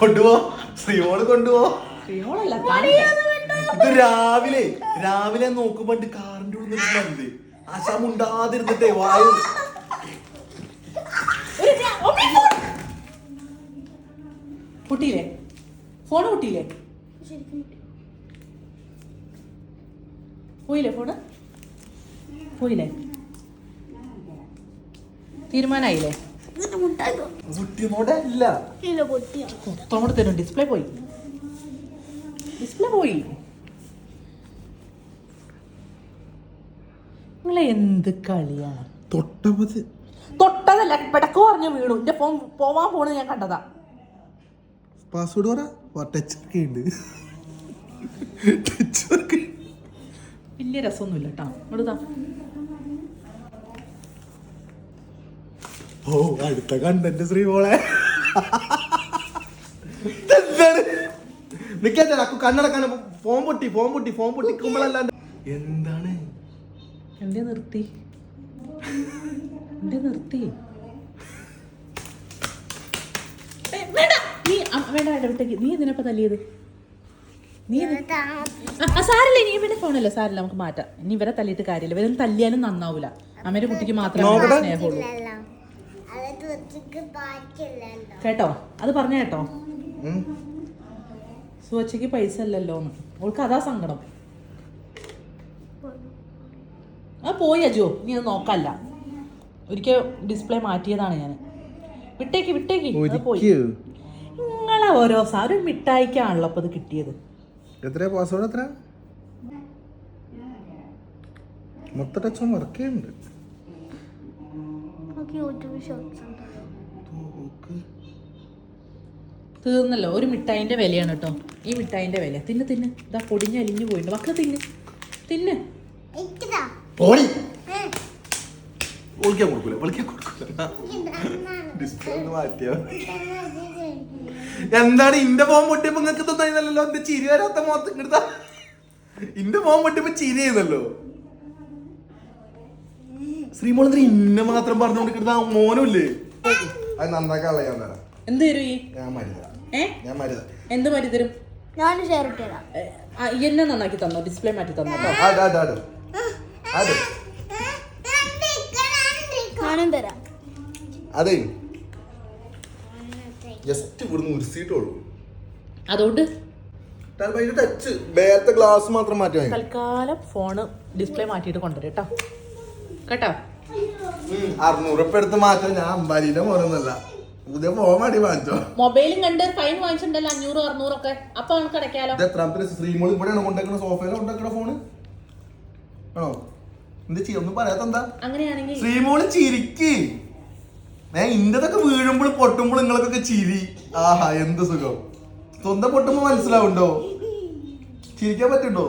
കൊണ്ടുപോ. ശ്രീമോൾ കൊണ്ടുപോ. ഇത് രാവിലെ രാവിലെ നോക്കുമ്പോ കാറിന്റെ ഉള്ളിൽ നിന്നിട്ടുണ്ട് ആശാ മുണ്ടാതിരുന്നിട്ടേ വായു. പൊട്ടിയില്ലേ? ഫോണ് പൊട്ടിയില്ലേ? പോയില്ലേ ഫോണ്? പോയില്ലേ? തീരുമാനായില്ലേ? ഡിസ്പ്ലേ പോയി. ഡിസ്പ്ലേ പോയി. നിങ്ങളെ എന്ത് കളിയാണ് തൊട്ടത് തൊട്ടതല്ല പെടക്ക് പറഞ്ഞു വീണു. എന്റെ ഫോൺ പോവാൻ പോണെന്ന് ഞാൻ കണ്ടതാ. പാസ്വേഡ് പറ. ടച്ച് ഒക്കെ ഉണ്ട് ടച്ച് ഒക്കെ വലിയ രസമൊന്നുമില്ല കേട്ടോ ഇവിടുതാ ഓ അടുത്ത കണ്ടന്റ് ശ്രീമോളെ എന്താണ് നിക്കാച്ചാ അക്കു കണ്ണടക്കാണ് ഫോം പൊട്ടി ഫോം പൊട്ടി ഫോം പൊട്ടിക്കുമ്പോഴല്ലാണ്ട് എന്താണ്? എന്റെ നിർത്തി? എന്റെ നിർത്തി? നീ വേണ്ട വേണ്ട വിട്ടേക്ക്. നീ എന്തിനപ്പ തല്ലിയത്? നീ സാരില്ല ഇനി ഇവന്റെ ഫോണല്ലേ? സാരില്ല നമുക്ക് മാറ്റാം. ഇനി ഇവരെ തല്ലിയിട്ട് കാര്യമില്ല. ഇവരൊന്നും തല്ലിയാലും നന്നാവൂല. അമ്മയുടെ കുട്ടിക്ക് മാത്രമേ സ്നേഹമുള്ളൂ. കേട്ടോ? അത് പറഞ്ഞ കേട്ടോ. സുവച്ചയ്ക്ക് പൈസ അല്ലല്ലോ എന്ന്. ഓൾക്ക് അതാ സങ്കടം. ആ പോയി അജോ. നീ അത് നോക്കല്ല. ഒരിക്കൽ ഡിസ്പ്ലേ മാറ്റിയതാണ് ഞാൻ. വിട്ടേക്ക് വിട്ടേക്ക്. പോയി. നിങ്ങളെ ഓരോ സാറും മിഠായിക്കാണല്ലോ അപ്പൊ ഇത് കിട്ടിയത്. എത്രയാ പാസ്വേഡ് എത്ര? മൊത്തം ടച്ചും വർക്ക് ചെയ്യുന്നുണ്ട്. യൂട്യൂബ് ഷോർട്സ് ഉണ്ടോ? തീർന്നല്ലോ. ഒരു മിഠായിന്റെ വിലയാണ് കേട്ടോ. ഈ മിഠായിന്റെ വില. തിന്ന് തിന്ന്. ഇതാ പൊടിഞ്ഞ് അലിഞ്ഞു പോയിട്ടുണ്ട് മക്കൾ തിന്ന്. തിന്ന്. എന്താണ് ഇന്റെ ഫോൺ പൊട്ടിയപ്പോ നിങ്ങക്ക് തന്നല്ലോ എന്റെ ചിരി വരാത്ത മുഖത്ത് ഇങ്ങടുത്ത ഇന്റെ ഫോൺ പൊട്ടിയപ്പോ ചിരി ചെയ്തല്ലോ ശ്രീമോളന്ദ്രി ഇന്നെ മാത്രം പറഞ്ഞുകൊണ്ടിരിക്കുന്ന മോനുമില്ലേ? അത് നന്നാക്കാനുള്ള ഞാൻ തരാം. എന്ത് തരും ഈ? ഞാൻ മരുത ഏ? ഞാൻ മരുത എന്ത് മതി തരും? ഞാൻ ഷെയർ ഇട്ടേരാ ആ, ഈ എന്നെ നന്നാക്കി തന്നോ? ഡിസ്പ്ലേ മാറ്റി തന്നോ? കേട്ടോ അത് അത് അത് അത്. ഞാനും തരാം. അതെ. ജസ്റ്റ് ഇവിടുന്ന് ഉരുസിയിട്ടുള്ളൂ അതുകൊണ്ട്? അതിന്റെ ടച്ച് നേരത്തെ ഗ്ലാസ് മാത്രം മാറ്റി വാങ്ങി തൽക്കാലം ഫോണ് ഡിസ്പ്ലേ മാറ്റിയിട്ട് കൊണ്ടുവരും കേട്ടോ. കേട്ടോ? അറുന്നൂറ് ഉപ്പ എടുത്ത് മാറ്റാൻ ഞാൻ അമ്പാലിന്റെ മോനൊന്നല്ല. പുതിയ ഫോൺ മടി വാങ്ങിച്ചോ മൊബൈലും കണ്ട് ഫൈൻ വാങ്ങിച്ചിട്ടുണ്ടല്ലോ അഞ്ഞൂറ് അറുന്നൂറൊക്കെ അപ്പൊ നമുക്ക് അടയ്ക്കാലോ? ഇത് പേര് ശ്രീമോൾ ഇവിടെയാണ് കൊണ്ടുവയ്ക്കണ സോഫയിലാണ് കൊണ്ടുവയ്ക്കണ ഫോണ്? ആണോ? എന്താ ചെയ്യും? ഒന്നും പറയാത്ത എന്താ? അങ്ങനെയാണെങ്കിൽ ശ്രീമോൾ ചിരിക്ക്. ഞാൻ ഇന്റതൊക്കെ വീഴുമ്പോൾ പൊട്ടുമ്പോൾ നിങ്ങൾക്കൊക്കെ ചിരി. ആഹാ എന്ത് സുഖം. സ്വന്തം പൊട്ടുമ്പോ മനസ്സിലാവുണ്ടോ? ചിരിക്കാൻ പറ്റുണ്ടോ?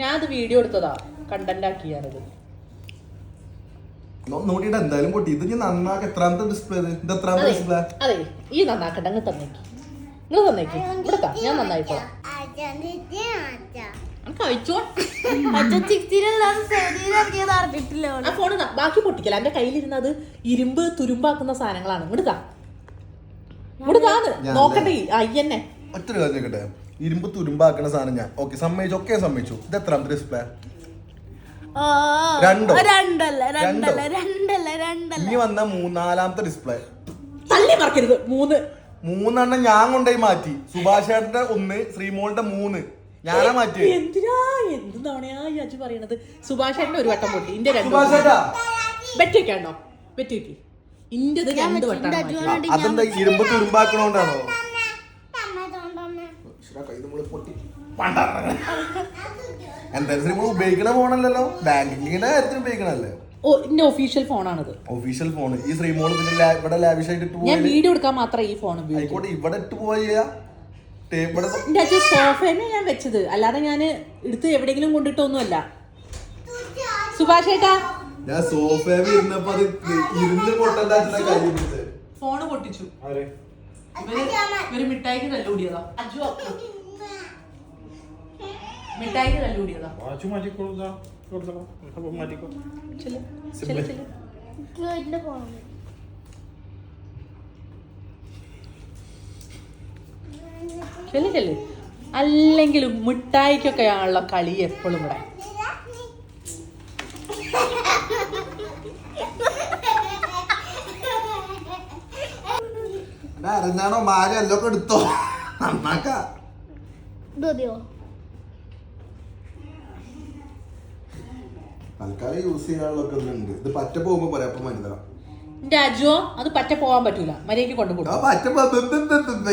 ഞാൻ അത് വീഡിയോ എടുത്തതാ കണ്ടന്റ് ആക്കിയാണത് നോട്ടിട്ട് എന്തായാലും പൊട്ടി. ഇത് ഞാൻ നന്നാക്കി. എത്രാമത്തെ ഡിസ്പ്ലേ ഇത്? ഇത് എത്രാമത്തെ ഡിസ്പ്ലേ അതെ. ഈ നന്നാക്കണ്ട അങ്ങ് തന്നേക്ക്. നിങ്ങൾ തന്നേക്ക്. ഇവിടുത്താ ഞാൻ നന്നായിക്കോ കഴിച്ചോ ഫോണ് ബാക്കി പൊട്ടിക്കല എന്റെ കയ്യിലിരുന്ന അത് ഇരുമ്പ് തുരുമ്പാക്കുന്ന സാധനങ്ങളാണ്. ഇവിടുത്താ ഇവിടുത്താന്ന് നോക്കട്ടെ അയ്യന്നെ ഒറ്റ കാര്യം ഇരുമ്പ് തുരുമ്പാക്കുന്ന സാധനം ഞാൻ ഓക്കെ സമ്മതിച്ചു. ഒക്കെ സമ്മതിച്ചു. ഇത് എത്രാമത്തെ ഡിസ്പ്ലേ രണ്ടോ? രണ്ടല്ല രണ്ടല്ല രണ്ടല്ല രണ്ടല്ല ഇനി വന്ന മൂന്നാലാമത്തെ ഡിസ്പ്ലേ തള്ളി മറക്കരുത് മൂന്ന് മൂന്നെണ്ണം ഞാൻ കൊണ്ടുപോയി മാറ്റി സുഭാഷ് ചേട്ടന്റെ ഒന്ന് ശ്രീമോളുടെ മൂന്ന് ഞാനാ മാറ്റി എന്തിനാ എന്ത് തവണയാ ഈ അജു പറയണത് സുഭാഷ് ചേട്ടൻ ഒരു വട്ടം പൊട്ടി ഇന്റെ രണ്ട് സുഭാഷ് ചേട്ടാ ബെറ്റ് വെക്കാണ്ടോ ബെറ്റ് വെക്കി ഇന്റത് രണ്ട് വട്ടം. അതെന്താ ഇരുമ്പ് തുരുമ്പാക്കണോണ്ടാണോ ഈശ്വരാ, കൈ നമ്മൾ പൊട്ടി. പണ്ടാറങ്ങ. എന്തായാലും ശ്രീമോൾ ഉപയോഗിക്കണ ഫോണല്ലല്ലോ. ബാങ്കിങ്ങിന്റെ കാര്യത്തിന് ഉപയോഗിക്കണല്ലേ ഓ ഇന്റെ ഒഫീഷ്യൽ ഫോണാണിത്. ഒഫീഷ്യൽ ഫോൺ ഈ ശ്രീമോൾ പിന്നെ ഇവിടെ ലാവിഷായിട്ട് ഇട്ട് ഞാൻ വീഡിയോ എടുക്കാൻ മാത്രമേ ഈ ഫോൺ ഉപയോഗിക്കൂ ആയിക്കോട്ടെ ഇവിടെ ഇട്ട് പോയാ? എന്റെ അച്ഛൻ സോഫേനെ ഞാൻ വെച്ചത്. അല്ലാതെ ഞാൻ എടുത്ത് എവിടെയെങ്കിലും കൊണ്ടിട്ടൊന്നുമല്ല. സുഭാഷ് ഏട്ടാ. ഞാൻ സോഫ ഇരുന്നപ്പോ അത് ഇരുന്ന് പൊട്ടണ്ട ഫോണ് പൊട്ടിച്ചു. ഇവർ മിഠായിക്ക് തല്ലുകൂടിയതാ അജു. മിഠായിക്ക് തല്ലുകൂടിയതാ കൊടുത്തോ അപ്പൊ മാറ്റിക്കോ. ചെല്ല്, ചെല്ല്, അല്ലെങ്കിലും മിഠായിക്കൊക്കെ ആണല്ലോ കളി എപ്പോഴും ഇവിടെ. അറിഞ്ഞാണോ മാല എല്ലൊക്കെ എടുത്തോ? നന്നാക്കാ. ഇത്. തൽക്കാലം യൂസ് ചെയ്യാനുള്ളൊക്കെ ഉണ്ട്. ഇത് പറ്റ പോകുമ്പോ പറയാം അപ്പൊ മനസ്സിലാവും എന്റെ അജുവോ അത് പറ്റ പോവാൻ പറ്റൂല. മര്യാദയ്ക്ക് കൊണ്ടു കൊടുക്കും. പറ്റ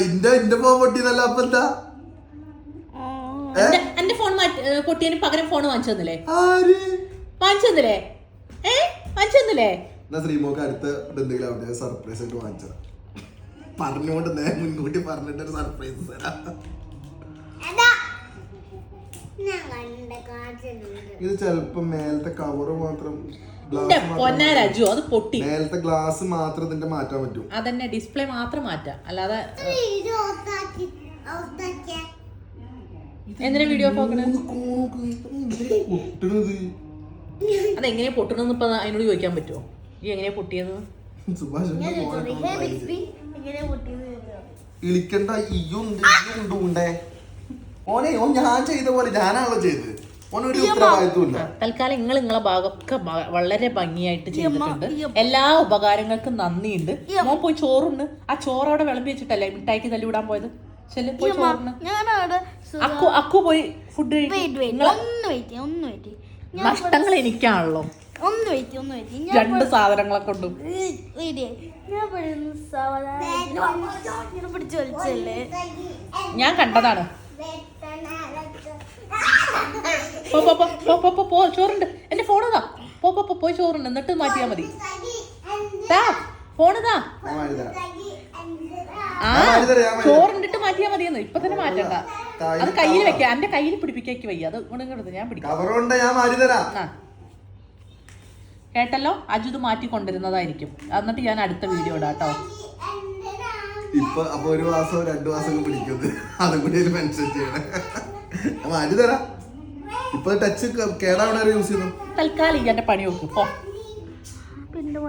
ഇന്റെ ഇന്റെ പോകാൻ പൊട്ടിയതല്ല അപ്പൊ എന്താ? എന്റെ ഫോൺ പൊട്ടിയതിന് പകരം ഫോൺ വാങ്ങിച്ചു തന്നില്ലേ? വാങ്ങിച്ചു തന്നില്ലേ? ഏ വാങ്ങിച്ചു തന്നില്ലേ? എന്നാ ശ്രീമോക്ക് അടുത്ത എന്തെങ്കിലും അവിടെ സർപ്രൈസ് ആയിട്ട് വാങ്ങിച്ചതാ. പറഞ്ഞുകൊണ്ട് മുൻകൂട്ടി പറഞ്ഞിട്ട് ഒരു സർപ്രൈസ് തരാം. ഇത് ചെലപ്പോ മേലത്തെ കവറ് മാത്രം എന്റെ ഗ്ലാസ് രാജു അത് പൊട്ടി. മേലത്തെ ഗ്ലാസ് മാത്രം ഇതിന്റെ മാറ്റാൻ പറ്റും. അതന്നെ ഡിസ്പ്ലേ മാത്രം മാറ്റാം. അല്ലാതെ എന്തിനാ വീഡിയോ പൊട്ടണത്? അതെങ്ങനെയാ പൊട്ടണെന്ന് ഇപ്പൊ അതിനോട് ചോദിക്കാൻ പറ്റുമോ ഈ എങ്ങനെയാ പൊട്ടിയത്? ഇളിക്കണ്ട ഇയ്യുണ്ട് ഇയ്യുണ്ട് ഉണ്ടേ. ഓനെ ഓൻ ഞാൻ ചെയ്ത പോലെ ഞാനാണല്ലോ ചെയ്തത്. ഓൻ ഒരു ഉത്തരവാദിത്വമില്ല തൽക്കാലം നിങ്ങൾ നിങ്ങളെ ഭാഗമൊക്കെ വളരെ ഭംഗിയായിട്ട് ചെയ്തിട്ടുണ്ട്. എല്ലാ ഉപകാരങ്ങൾക്കും നന്ദിയുണ്ട്. മോൻ പോയി ചോറുണ്ട്. ആ ചോറ് അവിടെ വിളമ്പി വെച്ചിട്ടല്ലേ മിഠായിക്ക് തല്ലി വിടാൻ പോയത്? അക്കു അക്കു പോയി ഫുഡ് വെയിറ്റ് വെയിറ്റ് ഒന്ന് വെയിറ്റ് ഒന്ന് വെയിറ്റ് ഞാൻ നഷ്ടങ്ങൾ എനിക്കാണല്ലോ. ഒന്ന് വെയിറ്റ് ഒന്ന് വെയിറ്റ് ഞാൻ രണ്ട് സാധനങ്ങളെ കൊണ്ടും ഞാൻ പിടിച്ച് വലിച്ചല്ലേ? ഞാൻ കണ്ടതാണ്. പോ പോ പോ പോ പോ ചോറുണ്ട്. എന്റെ ഫോണതാ പോ പോ പോ പോയി ചോറുണ്ട്. എന്നിട്ട് മാറ്റിയാ മതി. ഫോണതാ ആ. ചോറുണ്ടിട്ട് മാറ്റിയാ മതിയെന്ന്. ഇപ്പൊ തന്നെ മാറ്റണ്ട. അത് കയ്യിൽ വെക്ക. എന്റെ കയ്യിൽ പിടിപ്പിക്കേക്ക് വയ്യ. അത് ഉണങ്ങെടുത്ത് ഞാൻ പിടിക്കാം. കേട്ടല്ലോ? അജു ഇത് മാറ്റി കൊണ്ടിരുന്നതായിരിക്കും എന്നിട്ട് ഞാൻ അടുത്ത വീഡിയോ ഇടാം കേട്ടോ ഇപ്പൊ അപ്പൊ ഒരു മാസം രണ്ടു മാസം ഒക്കെ പിടിക്കുന്നത്. അതും കൂടി ഒരു മെൻഷൻ ചെയ്യണം. അപ്പൊ അരി തരാം. ഇപ്പൊ ടച്ച് കേടാവണ യൂസ് ചെയ്യുന്നു. തൽക്കാലം എന്റെ പണി നോക്കും പോ. പിന്നെ